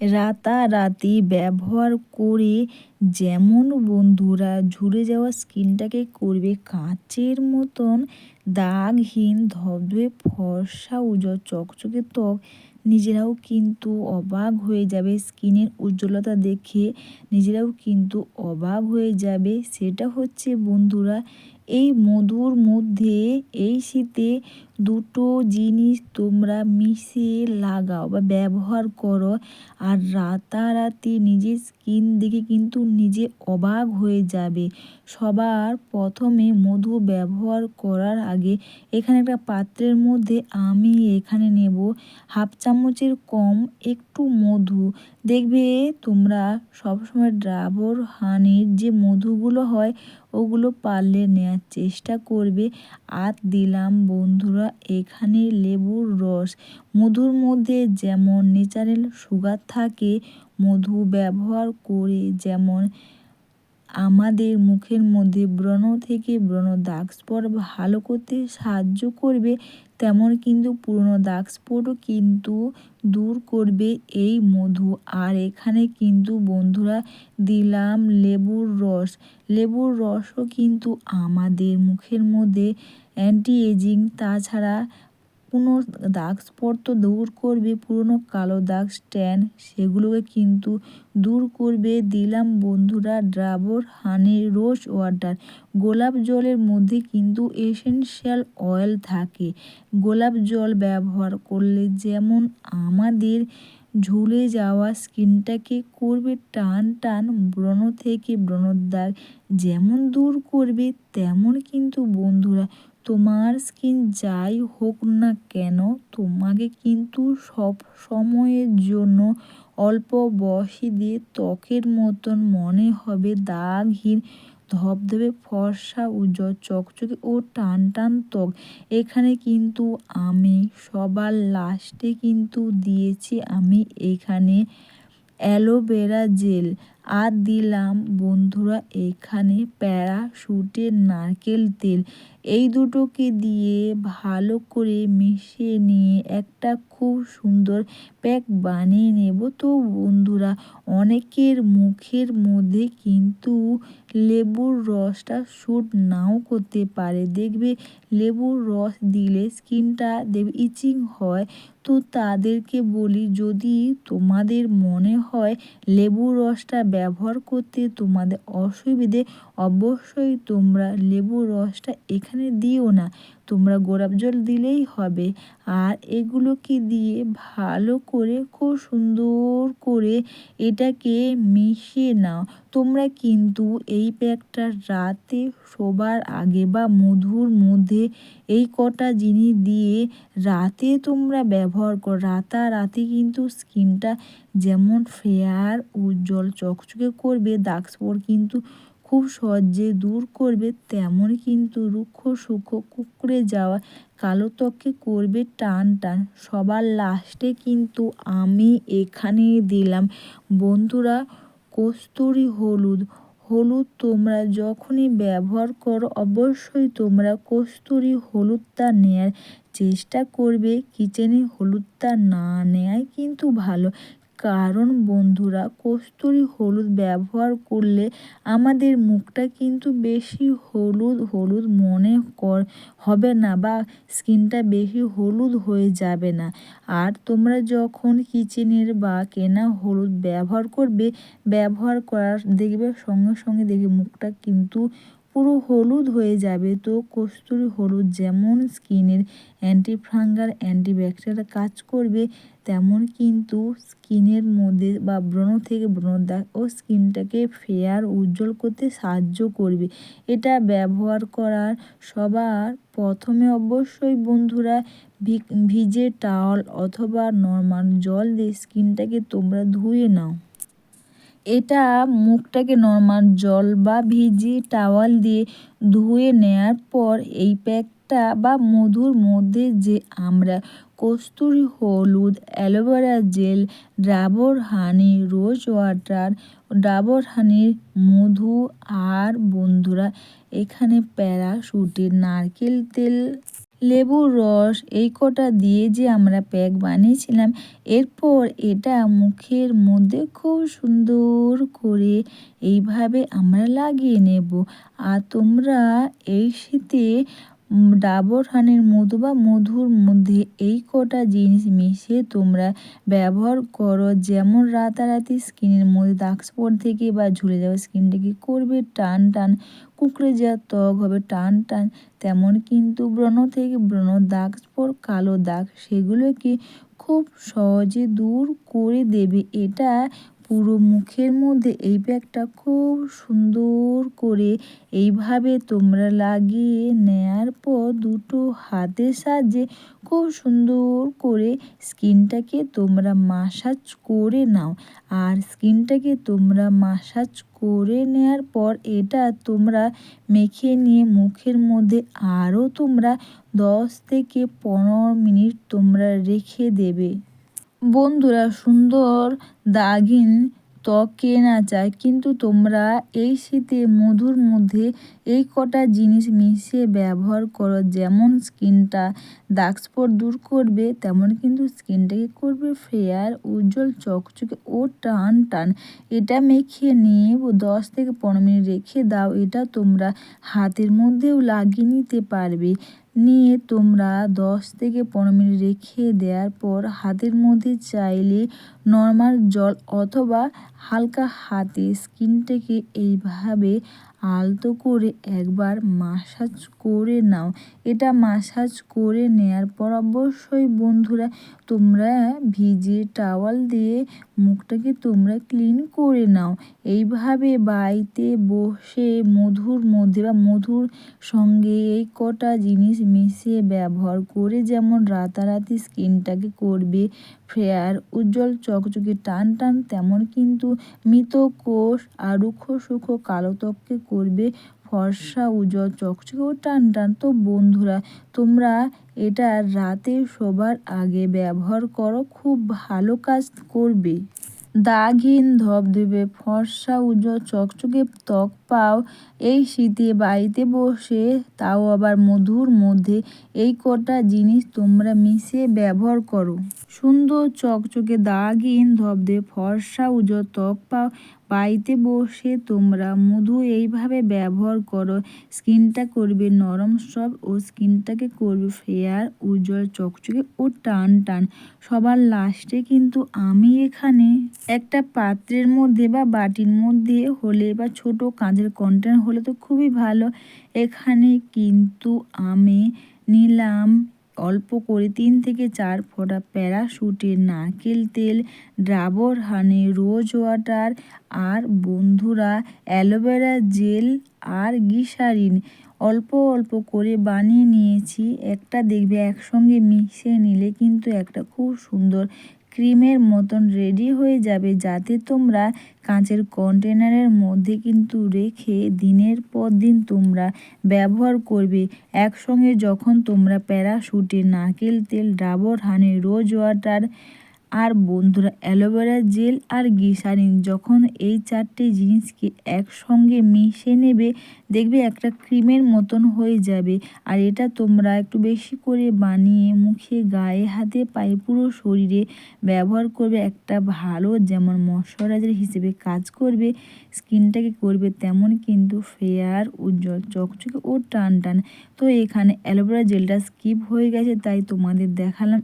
রাতারাতি ব্যবহার করে যেমন বন্ধুরা ঝুলে যাওয়া স্কিনটাকে করবে, কাঁচের মতন দাগহীন, ধবধবে, ফর্সা, উজ্জ্বল, চকচকে ত্বক। নিজেরাও কিন্তু অবাক হয়ে যাবে স্কিনের উজ্জ্বলতা দেখে। নিজেরাও কিন্তু অবাক হয়ে যাবে। সেটা হচ্ছে বন্ধুরা, এই মধুর মধ্যে, এই শীতে দুটো জিনিস তোমরা মিশিয়ে লাগাও বা ব্যবহার করো আর রাতারাতি নিজের স্কিন দেখে কিন্তু নিজে অবাক হয়ে যাবে। সবার প্রথমে মধু ব্যবহার করার আগে এখানে একটা পাত্রের মধ্যে আমি এখানে নেব হাফ চামচের কম একটু মধু। দেখবে তোমরা সবসময় ডাবর হানির যে মধুগুলো হয়, ওগুলো পারলে নেওয়ার চেষ্টা করবে। আর দিলাম বন্ধুরা এখানে লেবুর রস। মধুর মধ্যে যেমন ন্যাচারাল সুগার থাকে, মধু ব্যবহার করে যেমন আমাদের মুখের মধ্যে ব্রণ থেকে ব্রণ দাগ স্পট ভালো করতে সাহায্য করবে, তেমন কিন্তু পুরনো দাগ স্পটও কিন্তু দূর করবে এই মধু। আর এখানে কিন্তু বন্ধুরা দিলাম লেবুর রস। লেবুর রসও কিন্তু আমাদের মুখের মধ্যে অ্যান্টি এজিং তাছাড়া কোনো দাগ স্পট তো দূর করবে, পুরনো কালো দাগ স্ট্যান সেগুলোকে কিন্তু দূর করবে। দিলাম বন্ধুরা ড্রাবর হানি রোজ ওয়াটার গোলাপ জলের মধ্যে কিন্তু এসেনশিয়াল অয়েল থাকে। গোলাপ জল ব্যবহার করলে যেমন আমাদের ঝুলে যাওয়া স্কিনটাকে করবে টান টান, ব্রণ থেকে ব্রণর দাগ যেমন দূর করবে, তেমন কিন্তু বন্ধুরা তোমার স্কিন যাই হোক না কেন, তোমাকে কিন্তু সব সময়ের জন্য অল্প বয়সীদের ত্বকের মতন মনে হবে। দাগহীন ধবধবে, ফর্সা, উজ্জ্বল, চকচকে ও টান টান ত্বক। এখানে কিন্তু আমি সবার লাস্টে কিন্তু দিয়েছি, আমি এখানে অ্যালোভেরা জেল আর দিলাম, বন্ধুরা, এখানে প্যারাশুটের নারকেল তেল। এই দুটোকে দিয়ে ভালো করে মিশিয়ে নিয়ে একটা খুব সুন্দর প্যাক বানিয়ে নেব। তো বন্ধুরা, অনেকের মুখের মধ্যে কিন্তু লেবুর রসটা শ্যুট নাও করতে পারে। দেখবে, লেবুর রস দিলে স্কিনটা দেখবে ইচিং হয়। তো তাদেরকে বলি, যদি তোমাদের মনে হয় লেবুর রসটা ব্যবহার করতে তোমাদের অসুবিধে অবশ্যই তোমরা লেবুর রসটা এখানে দিও না। তোমরা গোলাপ জল দিলেই হবে। আর এগুলোকে দিয়ে ভালো করে, খুব সুন্দর করে এটাকে মিশিয়ে নাও। তোমরা কিন্তু এই প্যাকটা রাতে শোবার আগে বা মধুর মধ্যে এই কটা জিনিস দিয়ে রাতে তোমরা ব্যবহার করো। রাতারাতি কিন্তু স্কিনটা যেমন ফেয়ার, উজ্জ্বল, চকচকে করবে দাগ স্পট কিন্তু খুব সহজে দূর করবে, তেমন কিন্তু রুক্ষ সূক্ষ্ম কুকড়ে যাওয়া কালো ত্বককে করবে টান টান। সবার লাস্টে কিন্তু আমি এখানে দিলাম। বন্ধুরা, কস্তুরি হলুদ। হলুদ তোমরা যখনই ব্যবহার করো, অবশ্যই তোমরা কস্তুরি হলুদটা নেয়ার চেষ্টা করবে। কিচেনে হলুদটা না নেওয়াই কিন্তু ভালো। কারণ বন্ধুরা, কস্তুরি হলুদ ব্যবহার করলে আমাদের মুখটা কিন্তু বেশি হলুদ হলুদ মনে কর, হবে না বা স্কিনটা বেশি হলুদ হয়ে যাবে না। আর তোমরা যখন কিচেনের বা কেনা হলুদ ব্যবহার করবে, ব্যবহার করার, দেখবে সঙ্গে সঙ্গে দেখবে মুখটা কিন্তু পুরো হলুদ হয়ে যাবে। তো কস্তুরি হলুদ যেমন স্কিনের অ্যান্টি ফাঙ্গাল অ্যান্টিব্যাকটেরিয়াল কাজ করবে, তেমন কিন্তু স্কিনের মধ্যে বা ব্রণ থেকে ব্রণদাগ ও স্কিনটাকে ফেয়ার, উজ্জ্বল করতে সাহায্য করবে। এটা ব্যবহার করার সবার প্রথমে অবশ্যই বন্ধুরা ভিজে টাওয়াল অথবা নর্মাল জল দিয়ে স্কিনটাকে তোমরা ধুয়ে নাও। এটা মুখটাকে নর্মাল জল বা ভিজে টাওয়াল দিয়ে ধুয়ে নেওয়ার পর এই প্যাকটা বা মধুর মধ্যে যে আমরা কস্তুরি হলুদ, aloe vera gel, Dabur honey, rose water, Dabur হানির মধু, আর বন্ধুরা এখানে প্যারাশুটের নারকেল তেল লেবুর রস এই কটা দিয়ে যে আমরা প্যাক বানিয়েছিলাম, এরপর এটা মুখের মধ্যে খুব সুন্দর করে এইভাবে আমরা লাগিয়ে নেব। আর তোমরা এই শীতে ডাবর হানের মধু বা মধুর মধ্যে এই কটা জিনিস মিশিয়ে তোমরা ব্যবহার করো। যেমন রাতারাতি স্কিনের মধ্যে দাগ স্পট থেকে বা ঝুলে যাওয়া স্কিনটাকে করবে টান টান, কুঁকড়ে যাওয়া ত্বক হবে টান টান। তেমন কিন্তু ব্রণ থেকে ব্রণ, দাগ স্পট, কালো দাগ, সেগুলোকে খুব সহজে দূর করে দেবে। এটা পুরো মুখের মধ্যে এই ব্যাগটা খুব সুন্দর করে এইভাবে তোমরা লাগিয়ে নেয়ার পর দুটো হাতের সাহায্যে খুব সুন্দর করে স্কিনটাকে তোমরা মাসাজ করে নাও। আর স্কিনটাকে তোমরা মাসাজ করে নেওয়ার পর এটা তোমরা মেখে নিয়ে মুখের মধ্যে আরও তোমরা দশ থেকে পনেরো মিনিট তোমরা রেখে দেবে। বন্ধুরা, সুন্দর দাগিন ত্বক কে না চায় কিন্তু তোমরা এই শীতে মধুর মধ্যে এই কটা জিনিস মিশিয়ে ব্যবহার করো। যেমন স্কিনটা দাগ স্পট দূর করবে, তেমন কিন্তু স্কিনটাকে করবে ফেয়ার উজ্জ্বল, চকচকে ও টান টান এটা মেখে নিয়ে দশ থেকে পনেরো মিনিট রেখে দাও। এটা তোমরা হাতের মধ্যেও লাগিয়ে নিতে পারবে। নিয়ে তোমরা দশ থেকে পনেরো মিনিট রেখে দেওয়ার পর হাতের মধ্যে চাইলে নর্মাল জল অথবা হালকা হাতে স্কিনটাকে এইভাবে আলতো করে একবার মাসাজ করে নাও। এটা মাসাজ করে নেয়ার পর অবশ্যই বন্ধুরা তোমরা ভিজে টাওয়াল দিয়ে মুখটাকে তোমরা ক্লিন করে নাও। এইভাবে বাড়িতে বসে মধুর মধ্যে বা মধুর সঙ্গে এই কটা জিনিস মিশিয়ে ব্যবহার করে যেমন রাতারাতি স্কিনটাকে করবে ফেয়ার, উজ্জ্বল চকচকে টান টান, তেমন কিন্তু মৃত কোষ আর রুক্ষ সুক্ষ কালো ত্বককে করবে ফর্সা, উজ্জ্বল চকচকে ও টান টান। তো বন্ধুরা, তোমরা এটা রাতে শোবার আগে ব্যবহার করো, খুব ভালো কাজ করবে। দাগহীন ধবধবে ফর্সা উজ্জ্বল চকচকে ত্বক পাও, এই শীতে বাড়িতে বসে তাও আবার মধুর মধ্যে, এই কটা জিনিস তোমরা মিশিয়ে ব্যবহার করো। সুন্দর চকচকে দাগহীন ধবধবে ফর্সা উজ্জ্বল ত্বক পাও বাড়িতে বসে তোমরা মধু এইভাবে ব্যবহার করো। স্কিনটা করবে নরম, সব ও স্কিনটাকে করবে ফেয়ার উজ্জ্বল, চকচকে ও টান টান সবার লাস্টে কিন্তু আমি এখানে একটা পাত্রের মধ্যে বা বাটির মধ্যে হলে বা ছোট কাঁচের কন্টেনার হলে তো খুবই ভালো। এখানে কিন্তু আমি নিলাম অল্প করে তিন থেকে চার ফোঁটা প্যারাশুটের নারকেল তেল ড্রাবর হানি রোজ ওয়াটার আর বন্ধুরা অ্যালোভেরা জেল আর গিসারিন। অল্প অল্প করে বানিয়ে নিয়েছি। একটা দেখবে একসঙ্গে মিশিয়ে নিলে কিন্তু একটা খুব সুন্দর ক্রিমের মতন রেডি হয়ে যাবে যাতে তোমরা কাঁচের কন্টেনারের মধ্যে কিন্তু রেখে দিনের পর দিন তোমরা ব্যবহার করবে। একসঙ্গে যখন তোমরা প্যারাশুটে নারকেল তেল, ডাবর হানি রোজ ওয়াটার আর বন্ধুরা, অ্যালোভেরা জেল আর গ্লিসারিন যখন এই চারটে জিনিসকে একসঙ্গে মিশে নেবে, দেখবে একটা ক্রিমের মতন হয়ে যাবে। আর এটা তোমরা একটু বেশি করে বানিয়ে মুখে, গায়ে, হাতে, পায়ে, পুরো শরীরে ব্যবহার করবে। একটা ভালো যেমন ময়শ্চারাইজার হিসেবে কাজ করবে, স্কিনটাকে করবে, তেমন কিন্তু ফেয়ার উজ্জ্বল চকচকে ও টান টান তো এখানে অ্যালোভেরা জেলটা স্কিপ হয়ে গেছে, তাই তোমাদের দেখালাম